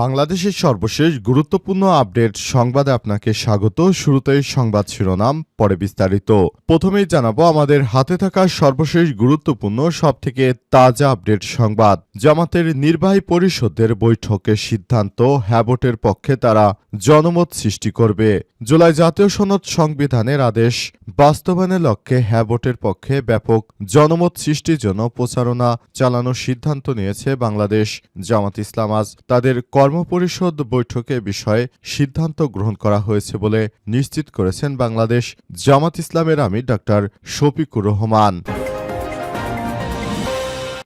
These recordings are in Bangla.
বাংলাদেশের সর্বশেষ গুরুত্বপূর্ণ আপডেট সংবাদে আপনাকে স্বাগত। শুরুতেই সংবাদ শিরোনাম, পরে বিস্তারিত। প্রথমেই জানাব আমাদের হাতে থাকা সর্বশেষ গুরুত্বপূর্ণ, সবথেকে তাজা আপডেট সংবাদ। জামাতের নির্বাহী পরিষদের বৈঠকের সিদ্ধান্ত হ্যাবটের পক্ষে তারা জনমত সৃষ্টি করবে। জুলাই জাতীয় সনদ সংবিধানের আদেশ, বাস্তবায়নের লক্ষ্যে হ্যাবটের পক্ষে ব্যাপক জনমত সৃষ্টির জন্য প্রচারণা চালানোর সিদ্ধান্ত নিয়েছে বাংলাদেশ জামাত ইসলাম। আজ তাদের কর্মপরিষদ বৈঠকে বিষয়ে সিদ্ধান্ত গ্রহণ করা হয়েছে বলে নিশ্চিত করেছেন বাংলাদেশ জামাত ইসলামের আমি ডাক্তার শফিকুর রহমান।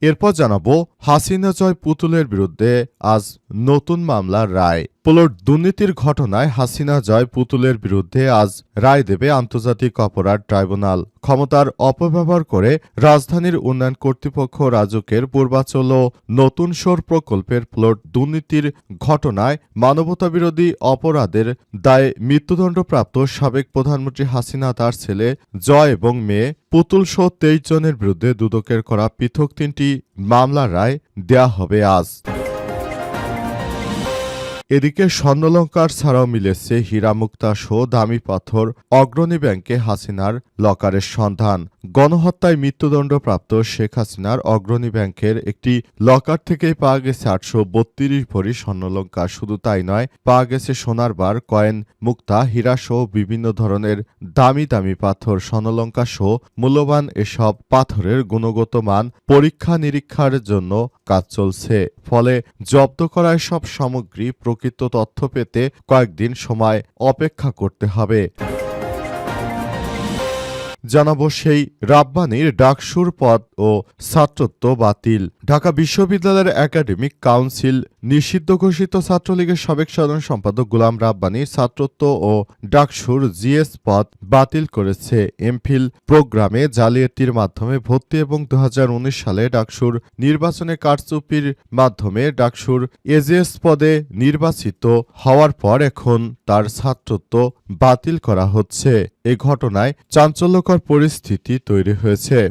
এরপর জানাব হাসিনা জয় পুতুলের বিরুদ্ধে আজ নতুন মামলার রায়। প্লট দুর্নীতির ঘটনায় হাসিনা জয় পুতুলের বিরুদ্ধে আজ রায় দেবে আন্তর্জাতিক অপরাধ ট্রাইব্যুনাল। ক্ষমতার অপব্যবহার করে রাজধানীর উন্নয়ন কর্তৃপক্ষ রাজুকের পূর্বাচল ও নতুন সোর প্রকল্পের প্লট দুর্নীতির ঘটনায় মানবতাবিরোধী অপরাধের দায়ে মৃত্যুদণ্ডপ্রাপ্ত সাবেক প্রধানমন্ত্রী হাসিনা, তার ছেলে জয় এবং মেয়ে পুতুল সহ তেইশ জনের বিরুদ্ধে দুদকের করা পৃথক তিনটি মামলার রায় দেয়া হবে আজ। এদিকে স্বর্ণলঙ্কার ছাড়াও মিলেছে হীরামুক্তা সহ দামি পাথর অগ্রণী ব্যাংকে হাসিনার লকারের সন্ধান। গণহত্যায় মৃত্যুদণ্ডপ্রাপ্ত শেখ হাসিনার অগ্রণী ব্যাংকের একটি লকার থেকে পাওয়া গেছে আটশো বত্রিশ ভরি স্বর্ণলঙ্কা। শুধু তাই নয়, পাওয়া গেছে সোনার বার, কয়েন, মুক্তা, হীরা সহ বিভিন্ন ধরনের দামি দামি পাথর। স্বর্ণলঙ্কা সহ মূল্যবান এসব পাথরের গুণগত মান পরীক্ষা নিরীক্ষার জন্য কাজ চলছে। ফলে জব্দ করায় সব সামগ্রী, প্রকৃত তথ্য পেতে কয়েকদিন সময় অপেক্ষা করতে হবে। জানাব সেই রাব্বানির ডাকসুর পদ ও ছাত্রত্ব বাতিল। ঢাকা বিশ্ববিদ্যালয়ের একাডেমিক কাউন্সিল নিষিদ্ধ ঘোষিত ছাত্রলীগের সাবেক সাধারণ সম্পাদক গোলাম রাব্বানির ছাত্রত্ব ও ডাকসুর জিএস পদ বাতিল করেছে। এমফিল প্রোগ্রামে জালিয়াতির মাধ্যমে ভর্তি এবং দু হাজার উনিশ সালে ডাকসুর নির্বাচনে কারচুপির মাধ্যমে ডাকসুর এজেএস পদে নির্বাচিত হওয়ার পর এখন তার ছাত্রত্ব বাতিল করা হচ্ছে। এ ঘটনায় চাঞ্চল্যকর পরিস্থিতি তৈরি হয়েছে।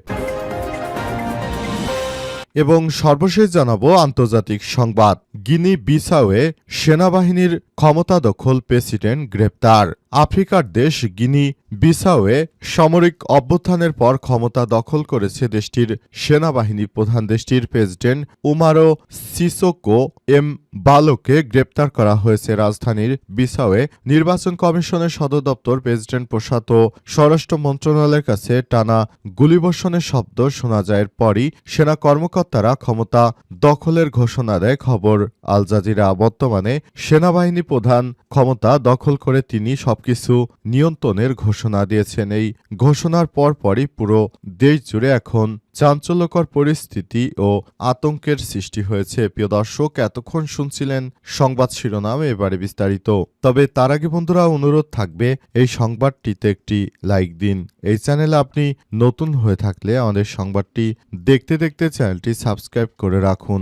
এবং সর্বশেষ জানাব আন্তর্জাতিক সংবাদ। গিনি বিসাওয়ে সেনাবাহিনীর ক্ষমতা দখল প্রেসিডেন্ট গ্রেপ্তার। আফ্রিকার দেশ গিনি বিসাওয়ে সামরিক অভ্যুত্থানের পর ক্ষমতা দখল করেছে দেশটির সেনাবাহিনী প্রধান দেশটির প্রেসিডেন্ট উমারো সিসোকো। এম বালোকে গ্রেপ্তার করা হয়েছে রাজধানীর বিসাওয়ে নির্বাচন কমিশনের সদর দপ্তর। প্রেসিডেন্ট প্রসাদ ও স্বরাষ্ট্র মন্ত্রণালয়ের কাছে টানা গুলিবর্ষণের শব্দ শোনা যায় পরই সেনা কর্মকর্তারা ক্ষমতা দখলের ঘোষণা দেয়, খবর আল জাজিরা। বর্তমানে সেনাবাহিনী প্রধান ক্ষমতা দখল করে তিনি সবকিছু নিয়ন্ত্রণের ঘোষণা দিয়েছেন। এই ঘোষণার পর পরই পুরো দেশ জুড়ে এখন চাঞ্চল্যকর পরিস্থিতি ও আতঙ্কের সৃষ্টি হয়েছে। প্রিয় দর্শক, এতক্ষণ শুনছিলেন সংবাদ শিরোনাম, এবারে বিস্তারিত। তবে তার আগে বন্ধুরা, অনুরোধ থাকবে, এই সংবাদটিতে একটি লাইক দিন। এই চ্যানেলে আপনি নতুন হয়ে থাকলে আমাদের সংবাদটি দেখতে দেখতে চ্যানেলটি সাবস্ক্রাইব করে রাখুন।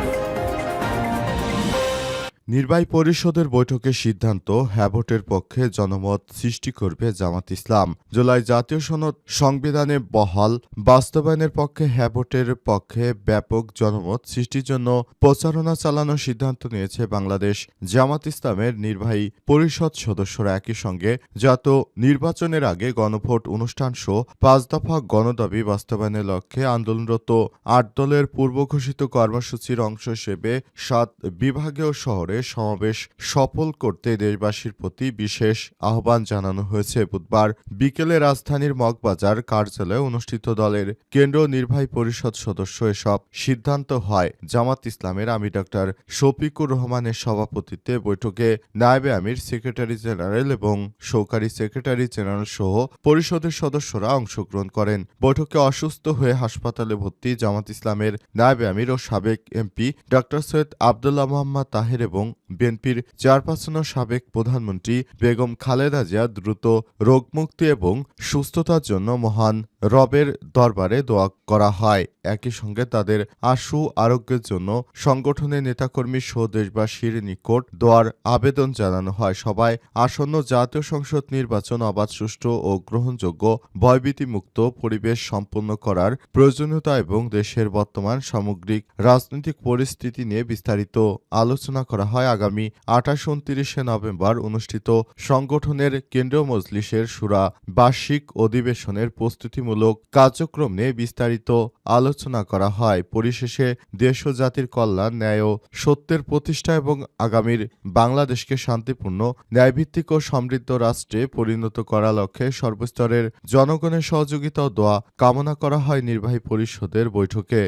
নির্বাহী পরিষদের বৈঠকের সিদ্ধান্ত হ্যাভোটের পক্ষে জনমত সৃষ্টি করবে জামাত ইসলাম। জুলাই জাতীয় সনদ সংবিধানে বহাল। বাস্তবায়নের পক্ষে হ্যাভোটের পক্ষে ব্যাপক জনমত সৃষ্টির জন্য প্রচারণা চালানোর সিদ্ধান্ত নিয়েছে বাংলাদেশ। জামাত ইসলামের নির্বাহী পরিষদ সদস্যরা একই সঙ্গে জাতীয় নির্বাচনের আগে গণভোট অনুষ্ঠান সহ পাঁচ দফা গণদাবি বাস্তবায়নের লক্ষ্যে আন্দোলনরত আট দলের পূর্ব ঘোষিত কর্মসূচির অংশ হিসেবে সাত বিভাগীয় শহরে সমাবেশ সফল করতে দেশবাসীর প্রতি বিশেষ আহ্বান জানানো হয়েছে। বুধবার বিকেলে রাজধানীর মগবাজার কার্যালয়ে অনুষ্ঠিত দলের কেন্দ্রীয় নির্বাহী পরিষদ সদস্য এসব সিদ্ধান্ত হয়। জামাত ইসলামের আমি ডক্টর শফিকুর রহমানের সভাপতিত্বে বৈঠকে নায়েবে আমির, সেক্রেটারি জেনারেল এবং সহকারী সেক্রেটারি জেনারেল সহ পরিষদের সদস্যরা অংশগ্রহণ করেন। বৈঠকে অসুস্থ হয়ে হাসপাতালে ভর্তি জামাত ইসলামের নায়েবে আমির ও সাবেক এমপি ডক্টর সৈয়দ আবদুল্লাহ মোহাম্মদ তাহের এবং বিএনপির চেয়ারপারসন ও সাবেক প্রধানমন্ত্রী বেগম খালেদা জিয়া দ্রুত রোগমুক্তি এবং সুস্থতার জন্য মহান রবের দরবারে দোয়া করা হয়। একই সঙ্গে তাদের আশু আরোগ্যের জন্য সংগঠনের নেতাকর্মী সহ দেশবাসীর নিকট দোয়ার আবেদন জানানো হয়। সবাই আসন্ন জাতীয় সংসদ নির্বাচন অবাধ, সুষ্ঠু ও গ্রহণযোগ্য, ভয়ভীতিমুক্ত পরিবেশ সম্পন্ন করার প্রয়োজনীয়তা এবং দেশের বর্তমান সামগ্রিক রাজনৈতিক পরিস্থিতি নিয়ে বিস্তারিত আলোচনা করা হয় আগামী আঠাশ উনত্রিশে নভেম্বর অনুষ্ঠিত সংগঠনের কেন্দ্রীয় মজলিসের সুরা বার্ষিক অধিবেশনের প্রস্তুতিমূলক কার্যক্রম নিয়ে বিস্তারিত আলোচনা করা হয়। পরিশেষে দেশ ও জাতির কল্যাণ, ন্যায় ও সত্যের প্রতিষ্ঠা এবং আগামীর বাংলাদেশকে শান্তিপূর্ণ, ন্যায়ভিত্তিক ও সমৃদ্ধ রাষ্ট্রে পরিণত করা লক্ষ্যে সর্বস্তরের জনগণের সহযোগিতা দোয়া কামনা করা হয় নির্বাহী পরিষদের বৈঠকে।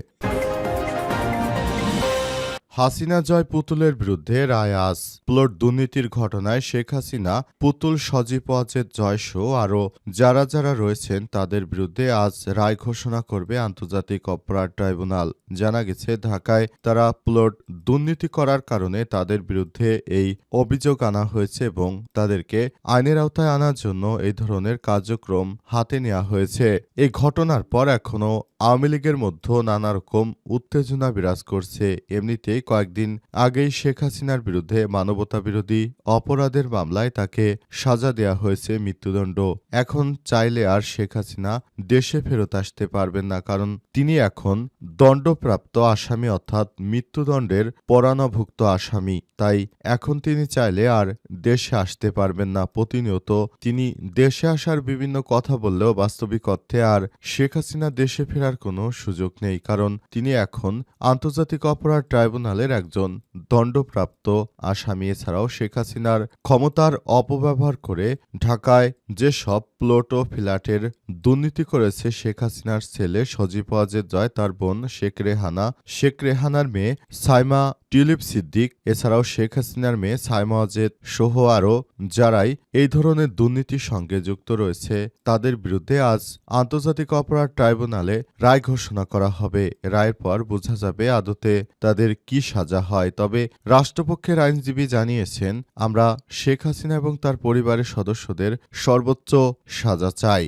হাসিনা জয় পুতুলের বিরুদ্ধে রায় আজ। প্লট দুর্নীতির ঘটনায় শেখ হাসিনা পুতুল সজীব ওয়াজেদ জয়সহ আরও যারা যারা রয়েছেন তাদের বিরুদ্ধে আজ রায় ঘোষণা করবে আন্তর্জাতিক অপরাধ ট্রাইব্যুনাল। জানা গেছে, ঢাকায় তারা প্লট দুর্নীতি করার কারণে তাদের বিরুদ্ধে এই অভিযোগ আনা হয়েছে এবং তাদেরকে আইনের আওতায় আনার জন্য এই ধরনের কার্যক্রম হাতে নেওয়া হয়েছে। এই ঘটনার পর এখনও আওয়ামী লীগের মধ্যে নানা রকম উত্তেজনা বিরাজ করছে। এমনিতেই কয়েকদিন আগেই শেখ হাসিনার বিরুদ্ধে মানবতা বিরোধী অপরাধের মামলায় তাকে সাজা দেয়া হয়েছে মৃত্যুদণ্ড। এখন চাইলে আর শেখ হাসিনা দেশে ফেরত আসতে পারবেন না, কারণ তিনি এখন দণ্ডপ্রাপ্ত আসামি অর্থাৎ মৃত্যুদণ্ডের পরাণভুক্ত আসামি। তাই এখন তিনি চাইলে আর দেশে আসতে পারবেন না। প্রতিনিয়ত তিনি দেশে আসার বিভিন্ন কথা বললেও বাস্তবিক অর্থে আর শেখ হাসিনা দেশে ফেরার কোনো সুযোগ নেই, কারণ তিনি এখন আন্তর্জাতিক অপরাধ ট্রাইব্যুনালের একজন দণ্ডপ্রাপ্ত আসামি। এছাড়াও শেখ হাসিনার ক্ষমতার অপব্যবহার করে ঢাকায় যেসব প্লট ও ফ্ল্যাটের দুর্নীতি করেছে, শেখ হাসিনার ছেলে সজীব ওয়াজেদ জয়, তার বোন শেখ রেহানা। শেখ রেহানার মেয়ে সাইমা টিউলিপ সিদ্দিক, এছাড়াও শেখ হাসিনার মেয়ে সাইমা ওয়াজেদ সহ আরও যারাই এই ধরনের দুর্নীতির সঙ্গে যুক্ত রয়েছে, তাদের বিরুদ্ধে আজ আন্তর্জাতিক অপরাধ ট্রাইব্যুনালে রায় ঘোষণা করা হবে। রায়ের পর বোঝা যাবে আদতে তাদের কি সাজা হয়। তবে রাষ্ট্রপক্ষের আইনজীবী জানিয়েছেন, আমরা শেখ হাসিনা এবং তার পরিবারের সদস্যদের সর্বোচ্চ সাজা চাই।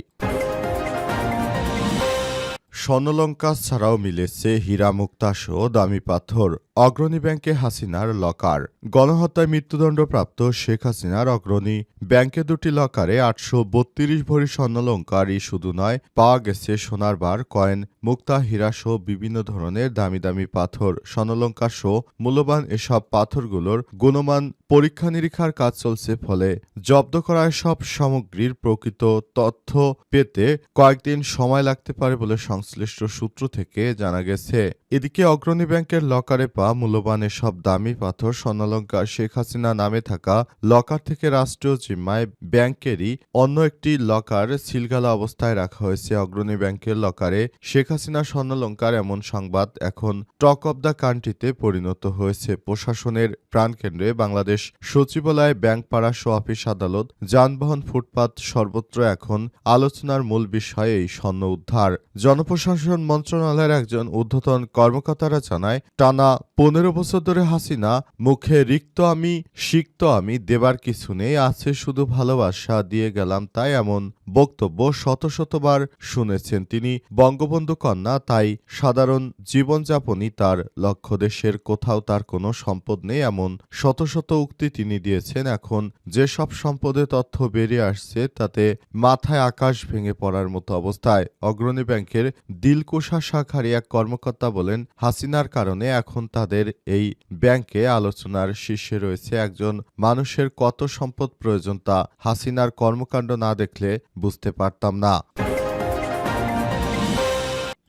স্বর্ণলঙ্কা ছাড়াও মিলেছে হীরা মুক্তাসহ দামি পাথর। অগ্রণী ব্যাংকে হাসিনার লকার। গণহত্যায় মৃত্যুদণ্ডপ্রাপ্ত শেখ হাসিনার অগ্রণী। ব্যাংকে দুটি লকারে আটশো বত্রিশ ভরি স্বর্ণলঙ্কারই শুধু নয়, পাওয়া গেছে সোনার বার, কয়েন, মুক্তা হীরাসহ বিভিন্ন ধরনের দামি দামি পাথর। স্বর্ণলঙ্কা সহ মূল্যবান এসব পাথরগুলোর গুণমান পরীক্ষা নিরীক্ষার কাজ চলছে ফলে জব্দ করা সব সামগ্রীর প্রকৃত তথ্য পেতে কয়েকদিন সময় লাগতে পারে বলে সংশ্লিষ্ট সূত্র থেকে জানা গেছে। এদিকে অগ্রণী ব্যাংকের লকারে পাওয়া মূল্যবান এসব দামি পাথর স্বর্ণলঙ্কার শেখ হাসিনা নামে থাকা লকার থেকে রাষ্ট্রীয় জিম্মায় ব্যাংকেরই অন্য একটি লকার সিলগালা অবস্থায় রাখা হয়েছে। অগ্রণী ব্যাংকের লকারে শেখ হাসিনা স্বর্ণলঙ্কার এমন সংবাদ এখন টক অব দ্য কান্ট্রিতে পরিণত হয়েছে। প্রশাসনের প্রাণকেন্দ্রে বাংলাদেশ সচিবালয় ব্যাংক পাড়া অফিস আদালত, যানবাহন, ফুটপাত সর্বত্র এখন আলোচনার মূল বিষয় এই স্বর্ণ উদ্ধার। জনপ্রশাসন মন্ত্রণালয়ের একজন ঊর্ধ্বতন কর্মকর্তারা জানায়, টানা পনেরো বছর ধরে হাসিনা, মুখে রিক্ত আমি, সিক্ত আমি, দেবার কিছু নেই, আছে শুধু ভালোবাসা, দিয়ে গেলাম তাই এমন বক্তব্য শত শতবার শুনেছেন তিনি। বঙ্গবন্ধু কন্যা, তাই সাধারণ জীবনযাপনই তার লক্ষ্য, দেশের কোথাও তার কোনো সম্পদ নেই এমন শত শত উক্তি তিনি দিয়েছেন, এখন যেসব সম্পদের তথ্য বেরিয়ে আসছে, তাতে মাথায় আকাশ ভেঙে পড়ার মতো অবস্থায়। অগ্রণী ব্যাংকের দিলকুশা শাখার এক কর্মকর্তা বলেন, হাসিনার কারণে এখন তাদের এই ব্যাংকে আলোচনার শীর্ষে রয়েছে একজন মানুষের কত সম্পদ প্রয়োজন তা হাসিনার কর্মকাণ্ড না দেখলে বুঝতে পারতাম না।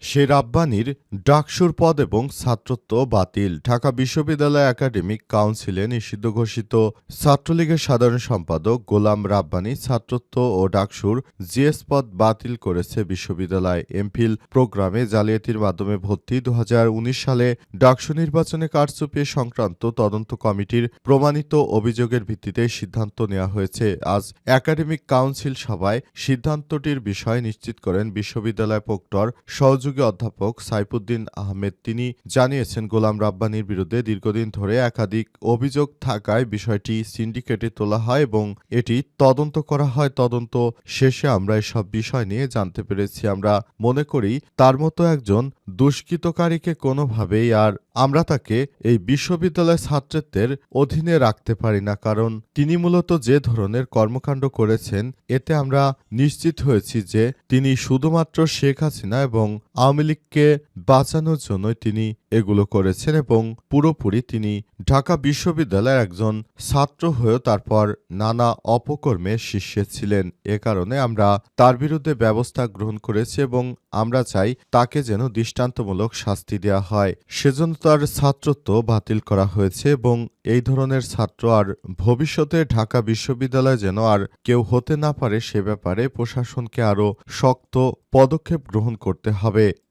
সে রাব্বানির ডাকসুর পদ এবং ছাত্রত্ব বাতিল। ঢাকা বিশ্ববিদ্যালয় একাডেমিক কাউন্সিলে নিষিদ্ধ ঘোষিত ছাত্রলীগের সাধারণ সম্পাদক গোলাম রাব্বানি ছাত্রত্ব ও ডাকসুর জিএস পদ বাতিল করেছে বিশ্ববিদ্যালয়। এমফিল প্রোগ্রামে জালিয়াতির মাধ্যমে ভর্তি দু হাজার উনিশ সালে ডাকসু নির্বাচনে কারচুপি সংক্রান্ত তদন্ত কমিটির প্রমাণিত অভিযোগের ভিত্তিতে সিদ্ধান্ত নেওয়া হয়েছে। আজ একাডেমিক কাউন্সিল সভায় সিদ্ধান্তটির বিষয় নিশ্চিত করেন বিশ্ববিদ্যালয় প্রক্টর সহযোগী অধ্যাপক সাইফুদ্দিন আহমেদ, তিনি জানিয়েছেন, গোলাম রাব্বানির বিরুদ্ধে দীর্ঘদিন ধরে একাধিক অভিযোগ থাকায় বিষয়টি সিন্ডিকেটে তোলা হয় এবং এটি তদন্ত করা হয়। তদন্ত শেষে আমরা এসব বিষয় নিয়ে জানতে পেরেছি। আমরা মনে করি, তার মতো একজন দুষ্কৃতকারীকে কোনোভাবেই আর আমরা তাকে এই বিশ্ববিদ্যালয় ছাত্রত্বের অধীনে রাখতে পারি না, কারণ তিনি মূলত যে ধরনের কর্মকাণ্ড করেছেন, এতে আমরা নিশ্চিত হয়েছি যে তিনি শুধুমাত্র শেখ হাসিনা এবং আওয়ামী লীগকে বাঁচানোর জন্য তিনি এগুলো করেছেন এবং পুরোপুরি তিনি ঢাকা বিশ্ববিদ্যালয়ের একজন ছাত্র হয়েও তারপর নানা অপকর্মে শীর্ষে ছিলেন। এ কারণে আমরা তার বিরুদ্ধে ব্যবস্থা গ্রহণ করেছি এবং আমরা চাই তাকে যেন দৃষ্টান্তমূলক শাস্তি দেওয়া হয়। সেজন্য তার ছাত্রত্ব বাতিল করা হয়েছে এবং এই ধরনের ছাত্র আর ভবিষ্যতে ঢাকা বিশ্ববিদ্যালয় যেন আর কেউ হতে না পারে সে ব্যাপারে প্রশাসনকে আরও শক্ত পদক্ষেপ গ্রহণ করতে হবে।